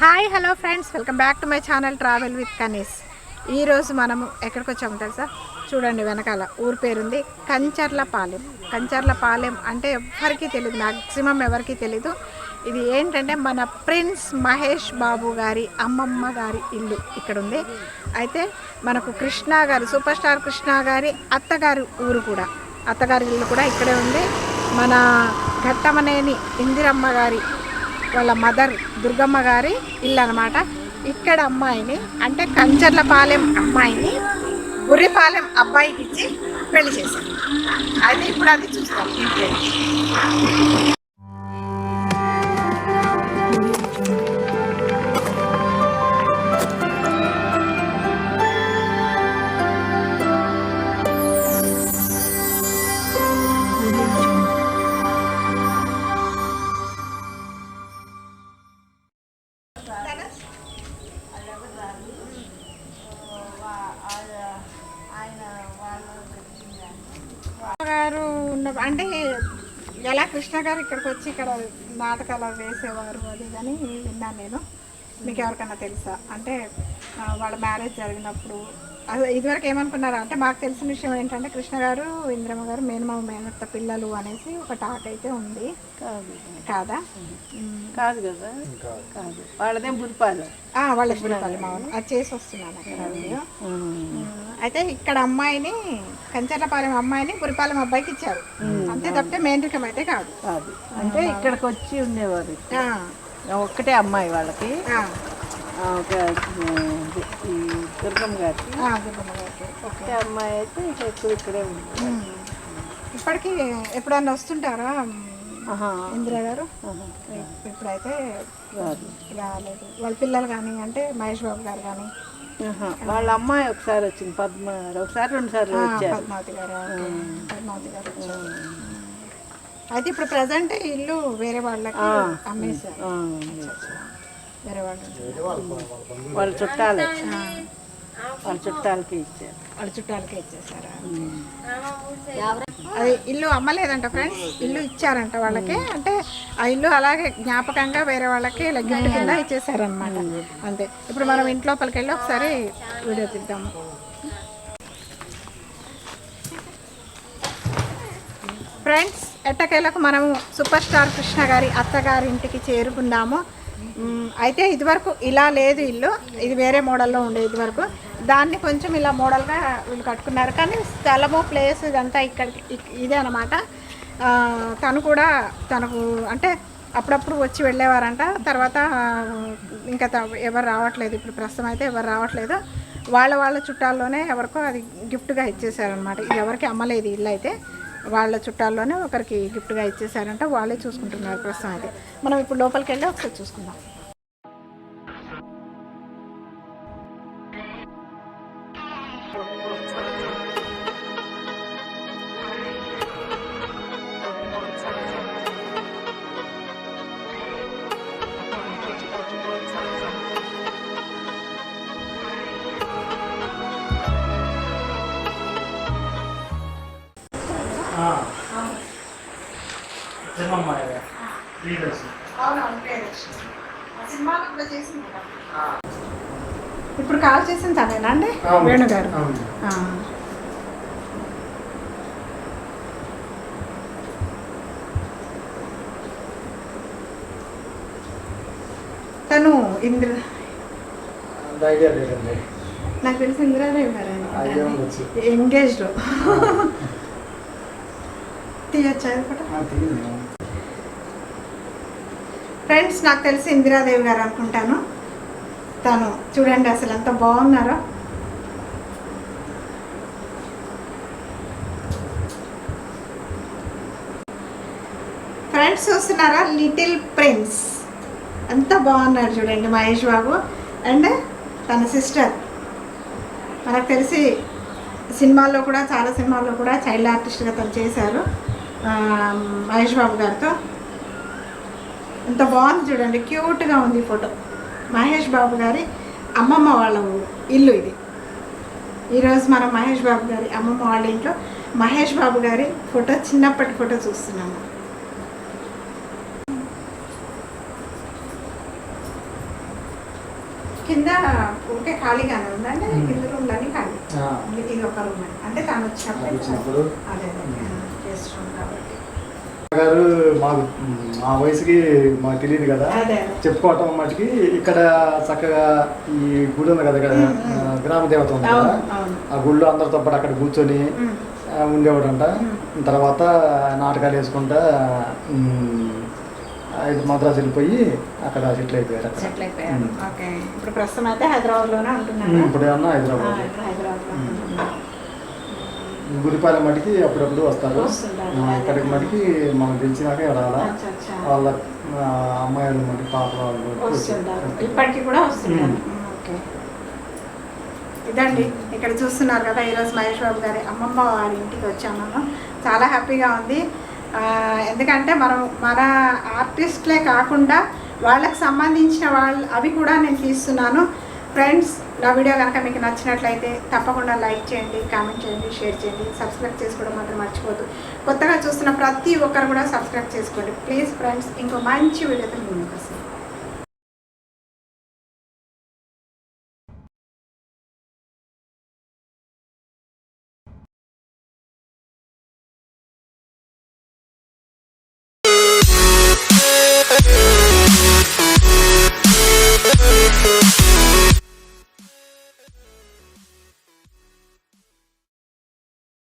Hi hello friends. Welcome back to my channel travel with కనీస్. ఈరోజు మనము ఎక్కడికి వచ్చాము తెలుసా? చూడండి వెనకాల ఊరి పేరుంది కంచర్ల పాలెం కంచర్ల పాలెం అంటే ఎవ్వరికీ తెలియదు మ్యాక్సిమం ఎవరికి తెలీదు. ఇది ఏంటంటే మన ప్రిన్స్ మహేష్ బాబు గారి అమ్మమ్మ గారి ఇల్లు ఇక్కడ ఉంది అయితే మనకు కృష్ణ గారు సూపర్ స్టార్ కృష్ణ గారి అత్తగారి ఊరు కూడా అత్తగారి ఇల్లు కూడా ఇక్కడే ఉంది. మన ఘట్టమనేని ఇందిరమ్మ గారి వాళ్ళ మదర్ దుర్గమ్మ గారి ఇల్లు అనమాట ఇక్కడ అమ్మాయిని అంటే కంచర్లపాలెం అమ్మాయిని గుర్రిపాలెం అబ్బాయికి ఇచ్చి పెళ్ళి చేశారు. అది ఇప్పుడు అది చూస్తాం. అంటే ఎలా కృష్ణ గారు ఇక్కడికి వచ్చి ఇక్కడ నాటకాలు వేసేవారు అది కానీ విన్నాను నేను. మీకు ఎవరికైనా తెలుసా? అంటే వాళ్ళ మ్యారేజ్ జరిగినప్పుడు. అదే ఇదివరకు ఏమనుకున్నారా? అంటే మాకు తెలిసిన విషయం ఏంటంటే కృష్ణ గారు ఇంద్రమ్మ గారు మేనమామ మేనత్త పిల్లలు అనేసి ఒక టాక్ అయితే ఉంది. కాదు. కాదా. కాదు కదా? కాదు. వాళ్ళదే బురిపాలెం ఆ, వాళ్ళ పురిపాలి మామూలు అది చేసి వస్తున్నాను అక్కడ అయితే ఇక్కడ అమ్మాయిని కంచర్లపాలెం అమ్మాయిని పురిపాలెం అబ్బాయికి ఇచ్చారు. అంతే తప్పితే మేనరికం అయితే కాదు. కాదు. అంటే ఇక్కడికి వచ్చి ఉండేవారు. ఆ, ఒక్కటే అమ్మాయి వాళ్ళకి. దుర్గమ్మ గారికి. ఒక్కటే అమ్మాయి అయితే ఎక్కువ ఇక్కడే ఉంది ఉమ్. ఇప్పటికి ఎప్పుడన్నా వస్తుంటారా ఇందిరా గారు. ఇప్పుడైతే రాలేదు. వాళ్ళ పిల్లలు కానీ అంటే మహేష్ బాబు గారు కానీ. వాళ్ళ అమ్మాయి ఒకసారి వచ్చింది పద్మ ఒకసారి రెండు సార్లు వచ్చారు. పద్మావతి గారు. పద్మావతి గారు. అయితే ఇప్పుడు ప్రజెంట్ ఇల్లు వేరే వాళ్ళకి అమ్మేశారు. వేరే వాళ్ళు వాళ్ళ చుట్టాలే. వాళ్ళ చుట్టాలకి ఇచ్చారు. వాళ్ళ చుట్టాలకే ఇచ్చేసారా? అది ఇల్లు అమ్మలేదంట ఫ్రెండ్స్. ఇల్లు ఇచ్చారంట వాళ్ళకి. అంటే ఆ ఇల్లు అలాగే జ్ఞాపకంగా వేరే వాళ్ళకి ఇలా గిఫ్ట్ కింద ఇచ్చేసారనమాట అంతే. ఇప్పుడు మనం ఇంట్లోపలికి వెళ్ళి ఒకసారి వీడియో తీద్దాము. ఫ్రెండ్స్ ఎట్టకేలకు మనము సూపర్ స్టార్ కృష్ణ గారి అత్తగారి ఇంటికి చేరుకున్నాము. అయితే ఇదివరకు ఇలా లేదు ఇల్లు. ఇది వేరే మోడల్లో ఉండే ఇదివరకు. దాన్ని కొంచెం ఇలా మోడల్గా వీళ్ళు కట్టుకున్నారు. కానీ స్థలము ప్లేస్ ఇదంతా ఇక్కడికి ఇదే అనమాట తను కూడా తనకు అంటే అప్పుడప్పుడు వచ్చి వెళ్ళేవారంట. తర్వాత ఇంకా ఎవరు రావట్లేదు. ఇప్పుడు ప్రస్తుతం అయితే ఎవరు రావట్లేదు. వాళ్ళ వాళ్ళ చుట్టాల్లోనే ఎవరికో అది గిఫ్ట్గా ఇచ్చేసారనమాట ఇది ఎవరికి అమ్మలేదు ఇల్లు అయితే. వాళ్ళ చుట్టాల్లోనే ఒకరికి గిఫ్ట్గా ఇచ్చేసారంట వాళ్ళే చూసుకుంటున్నారు ప్రస్తుతం అయితే. మనం ఇప్పుడు లోపలికి వెళ్ళి ఒకసారి చూసుకుందాం. ఇప్పుడు కాల్ చేసిన తనేనా అండి? అవును. ఆ. తను ఇంద్ర నాకు తెలిసి ఇందిరాదేవి గారు ఎంగేజ్డ్. తీయచ్చా ఇది ఫోటో ఆ, తెలియదు ఫ్రెండ్స్ నాకు తెలిసి ఇందిరాదేవి గారు అనుకుంటాను. తను చూడండి అసలు ఎంత బాగున్నారో. ఫ్రెండ్స్ చూస్తున్నారా? లిటిల్ ప్రిన్స్ ఎంత బాగున్నారు చూడండి మహేష్ బాబు. అండ్ తన సిస్టర్ మనకు తెలిసి సినిమాల్లో కూడా చాలా సినిమాల్లో కూడా చైల్డ్ ఆర్టిస్ట్గా తను చేశారు. మహేష్ బాబు గారితో. ఎంత బాగుంది చూడండి క్యూట్గా ఉంది ఫోటో మహేష్ బాబు గారి అమ్మమ్మ వాళ్ళ ఇల్లు ఇది. ఈరోజు మనం మహేష్ బాబు గారి అమ్మమ్మ వాళ్ళ ఇంట్లో మహేష్ బాబు గారి ఫోటో చిన్నప్పటి ఫోటో చూస్తున్నాము. కింద ఊరికే ఖాళీగానే ఉందండి కింద రూమ్లన్నీ ఖాళీ? ఆ, ఇది ఒక రూమ్ అంటే తను వచ్చినప్పుడు వచ్చినప్పుడు. అదే అదే. గెస్ట్ రూమ్ కాబట్టి. గారు మాకు మా వయసుకి మాకు తెలియదు కదా. చెప్పుకోవటం మటుకి ఇక్కడ చక్కగా ఈ గుడి ఉంది కదా ఇక్కడ గ్రామ దేవత ఉంది కదా. ఆ గుళ్ళో అందరితో పాటు అక్కడ కూర్చొని ఉండేవాడంట. తర్వాత నాటకాలు వేసుకుంటా మద్రాసు వెళ్ళిపోయి అక్కడ సెటిల్ అయిపోయారు సెటిల్ అయిపోయారు. ఇప్పుడు ప్రస్తుతం అయితే హైదరాబాద్లోనే ఉంటున్నారు? ఉమ్, ఇప్పుడు ఏమన్నా ఆ, హైదరాబాద్ గుడిపాలెం మటుకి అప్పుడప్పుడు వస్తారు. ఇక్కడికి మటుకి మనకు తెలిసినాక రాలా. వాళ్ళ అమ్మాయిలు మటుకు పాప వాళ్ళు ఇప్పటికి కూడా ఇదండి. ఇక్కడ చూస్తున్నారు కదా ఈరోజు మహేష్ బాబు గారి అమ్మమ్మ వారి ఇంటికి వచ్చాము. మనం చాలా హ్యాపీగా ఉంది. ఆ, ఎందుకంటే మనం మన ఆర్టిస్ట్లే కాకుండా వాళ్ళకి సంబంధించిన వాళ్ళు అవి కూడా నేను తీస్తున్నాను. ఫ్రెండ్స్ నా వీడియో కనుక మీకు నచ్చినట్లయితే తప్పకుండా లైక్ చేయండి కామెంట్ చేయండి షేర్ చేయండి. సబ్స్క్రైబ్ చేసుకోవడం మాత్రం మర్చిపోద్దు కొత్తగా చూస్తున్న ప్రతి ఒక్కరు కూడా సబ్స్క్రైబ్ చేసుకోండి. ప్లీజ్ ఫ్రెండ్స్ ఇంకో మంచి వీడియోతో మీ ముందుకు వస్తాను.